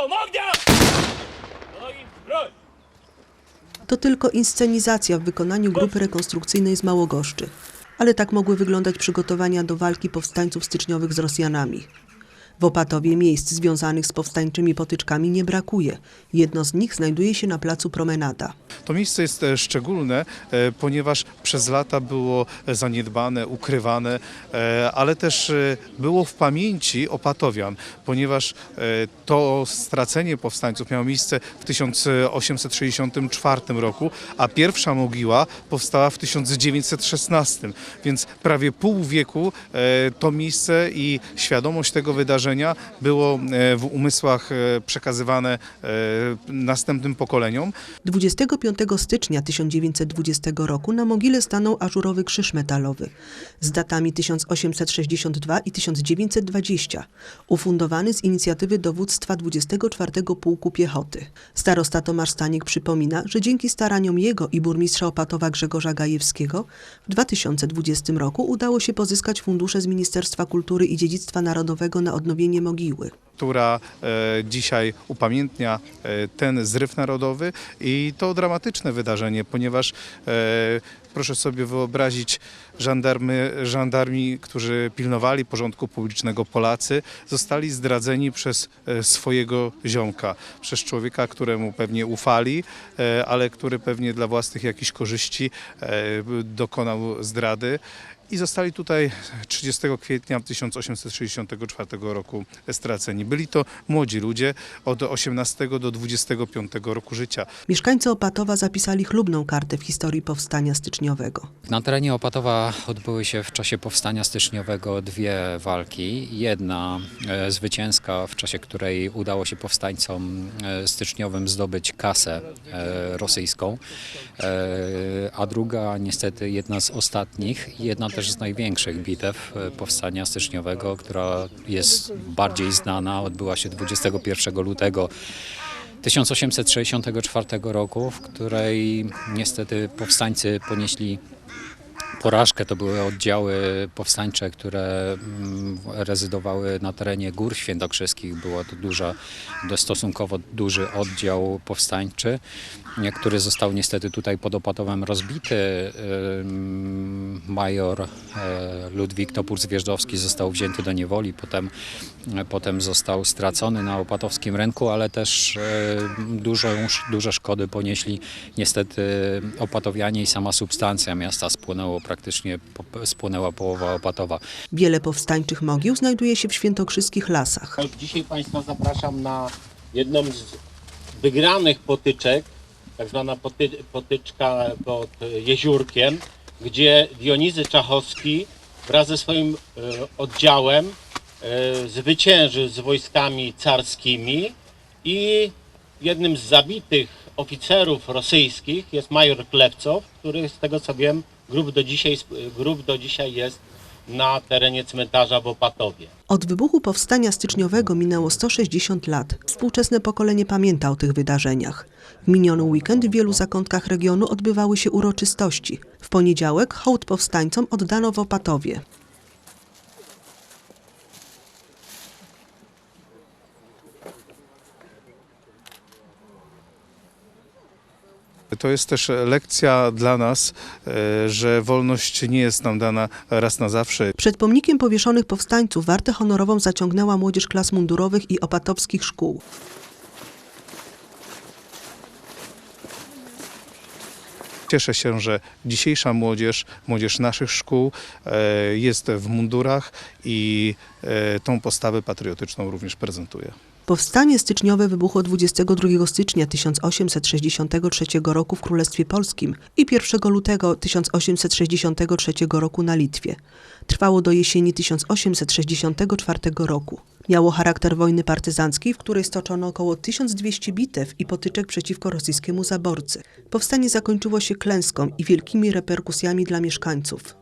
Głową ognia! Broń! To tylko inscenizacja w wykonaniu grupy rekonstrukcyjnej z Małogoszczy. Ale tak mogły wyglądać przygotowania do walki powstańców styczniowych z Rosjanami. W Opatowie miejsc związanych z powstańczymi potyczkami nie brakuje. Jedno z nich znajduje się na placu Promenada. To miejsce jest e, szczególne, e, ponieważ przez lata było zaniedbane, ukrywane, e, ale też e, było w pamięci opatowian, ponieważ e, to stracenie powstańców miało miejsce w 1864 roku, a pierwsza mogiła powstała w 1916, więc prawie pół wieku e, to miejsce i świadomość tego wydarzenia było e, w umysłach e, przekazywane e, następnym pokoleniom. 25 stycznia 1920 roku na mogile stanął ażurowy krzyż metalowy z datami 1862 i 1920, ufundowany z inicjatywy dowództwa 24 Pułku Piechoty. Starosta Tomasz Staniek przypomina, że dzięki staraniom jego i burmistrza Opatowa Grzegorza Gajewskiego w 2020 roku udało się pozyskać fundusze z Ministerstwa Kultury i Dziedzictwa Narodowego na odnowienie mogiły. Która e, dzisiaj upamiętnia e, ten zryw narodowy i to dramatyczne wydarzenie, ponieważ e, proszę sobie wyobrazić żandarmy, żandarmi, którzy pilnowali porządku publicznego Polacy, zostali zdradzeni przez swojego ziomka, przez człowieka, któremu pewnie ufali, ale który pewnie dla własnych jakichś korzyści dokonał zdrady. I zostali tutaj 30 kwietnia 1864 roku straceni. Byli to młodzi ludzie od 18 do 25 roku życia. Mieszkańcy Opatowa zapisali chlubną kartę w historii powstania styczniowego. Na terenie Opatowa odbyły się w czasie powstania styczniowego dwie walki. Jedna e, zwycięska, w czasie której udało się powstańcom e, styczniowym zdobyć kasę e, rosyjską, e, a druga niestety jedna z ostatnich, jedna też z największych bitew e, powstania styczniowego, która jest bardziej znana, odbyła się 21 lutego 1864 roku, w której niestety powstańcy ponieśli porażkę. To były oddziały powstańcze, które mm, rezydowały na terenie Gór Świętokrzyskich. Było to duża, stosunkowo duży oddział powstańczy, który został niestety tutaj pod Opatowem rozbity. Major e, Ludwik Topór-Zwierzdowski został wzięty do niewoli, potem, e, potem został stracony na opatowskim rynku, ale też e, dużą, duże szkody ponieśli niestety opatowianie i sama substancja miasta praktycznie, spłonęła połowa Opatowa. Wiele powstańczych mogił znajduje się w świętokrzyskich lasach. Dzisiaj Państwa zapraszam na jedną z wygranych potyczek, tak zwana poty, potyczka pod Jeziórkiem, gdzie Dionizy Czachowski wraz ze swoim e, oddziałem e, zwycięży z wojskami carskimi i jednym z zabitych oficerów rosyjskich jest major Klewcow, który z tego co wiem grób do dzisiaj, grób do dzisiaj jest na terenie cmentarza w Opatowie. Od wybuchu powstania styczniowego minęło 160 lat. Współczesne pokolenie pamięta o tych wydarzeniach. W miniony weekend w wielu zakątkach regionu odbywały się uroczystości. W poniedziałek hołd powstańcom oddano w Opatowie. To jest też lekcja dla nas, e, że wolność nie jest nam dana raz na zawsze. Przed pomnikiem powieszonych powstańców wartę honorową zaciągnęła młodzież klas mundurowych i opatowskich szkół. Cieszę się, że dzisiejsza młodzież, młodzież naszych szkół e, jest w mundurach i e, tą postawę patriotyczną również prezentuje. Powstanie styczniowe wybuchło 22 stycznia 1863 roku w Królestwie Polskim i 1 lutego 1863 roku na Litwie. Trwało do jesieni 1864 roku. Miało charakter wojny partyzanckiej, w której stoczono około 1200 bitew i potyczek przeciwko rosyjskiemu zaborcy. Powstanie zakończyło się klęską i wielkimi reperkusjami dla mieszkańców.